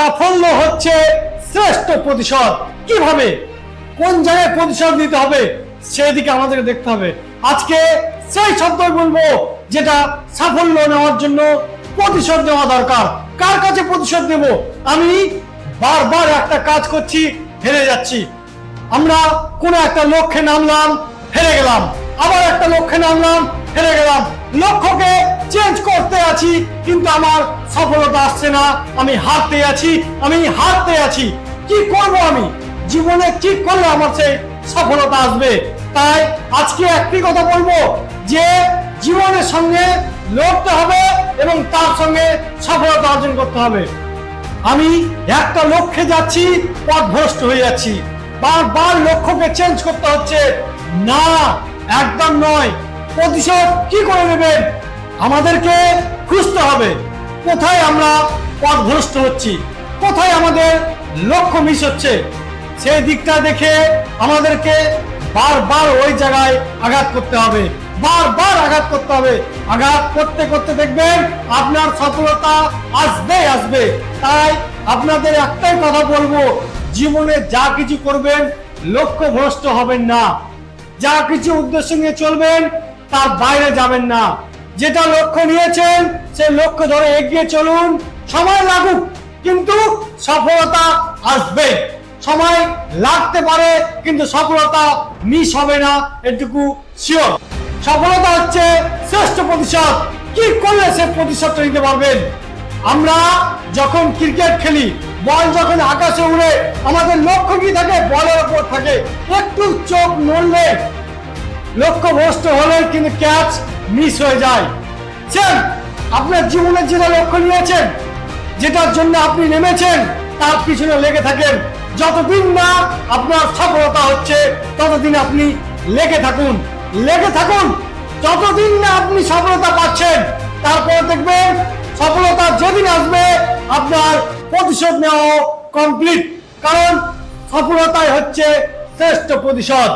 সাফল্য হচ্ছে শ্রেষ্ঠ প্রতিশোধ। কীভাবে? কোন জায়গায় প্রতিশোধ নিতে হবে, সেদিকে আমাদেরকে দেখতে হবে। আজকে সেই শব্দ বলব যেটা সাফল্য নেওয়ার জন্য প্রতিশোধ নেওয়া দরকার। কার কাছে প্রতিশোধ নেব? আমি বারবার একটা কাজ করছি, হেরে যাচ্ছি। আমরা কোনো একটা লক্ষ্যে নামলাম, হেরে গেলাম। আবার একটা লক্ষ্যে নামলাম, হেরে গেলাম। লক্ষ্যকে চেঞ্জ করতে আছি, কিন্তু আমার সফলতা আসছে না। আমি হারতে আছি, আমি হারতে আছি। কি করব আমি? জীবনে কি করলে আমার সেই সফলতা আসবে? তাই আজকে একটি কথা বলব, যে জীবনের সঙ্গে লড়তে হবে এবং তার সঙ্গে সফলতা অর্জন করতে হবে। আমি একটা লক্ষ্যে যাচ্ছি, পথভ্রষ্ট হয়ে যাচ্ছি। বারবার লক্ষ্যকে চেঞ্জ করতে হচ্ছে। না, একদম নয়। প্রতিশোধ কি করে নেবেন? আমাদেরকে খুঁজতে হবে। কোথায় আমরা পথভ্রষ্ট হচ্ছি? কোথায় আমাদের লক্ষ্য মিস হচ্ছে? সেই দিকটা দেখে আমাদেরকে বারবার ওই জায়গায় আঘাত করতে হবে। বারবার আঘাত করতে হবে। আঘাত করতে করতে দেখবেন আপনার সফলতা আসবে আসবে। তাই আপনাদের একটাই কথা বলব, জীবনে যা কিছু করবেন, লক্ষ্য ভ্রষ্ট হবেন না। যা কিছু উদ্দেশ্য নিয়ে চলবেন, তার বাইরে যাবেন না। যেটা লক্ষ্য নিয়েছেন, সেই লক্ষ্য ধরে এগিয়ে চলুন। সময় লাগুক, কিন্তু সফলতা আসবে। সময় লাগতে পারে, কিন্তু সফলতা মিস হবে না, এটুকু শিওর সফলতা হচ্ছে শ্রেষ্ঠ প্রতিশোধ। কি করলে সে প্রতিশোধটা নিতে পারবেন? আমরা যখন ক্রিকেট খেলি, বল যখন আকাশে উড়ে, আমাদের লক্ষ্য কি থাকে? বলের উপর থাকে। একটু চোখ নড়লে লক্ষ্য ভ্রষ্ট হলে কিন্তু ক্যাচ মিস হয়ে যায়। সেম আপনার জীবনের যেটা লক্ষ্য নিয়েছেন, যেটার জন্য আপনি নেমেছেন, তার পিছনে লেগে থাকেন। যতদিন না আপনার সফলতা হচ্ছে, ততদিন আপনি লেগে থাকুন লেগে থাকুন। যতদিন না আপনি সফলতা পাচ্ছেন, তারপরে দেখবেন সফলতা যেদিন আসবে, আপনার প্রতিশোধ নেওয়া কমপ্লিট কারণ সফলতাই হচ্ছে শ্রেষ্ঠ প্রতিশোধ।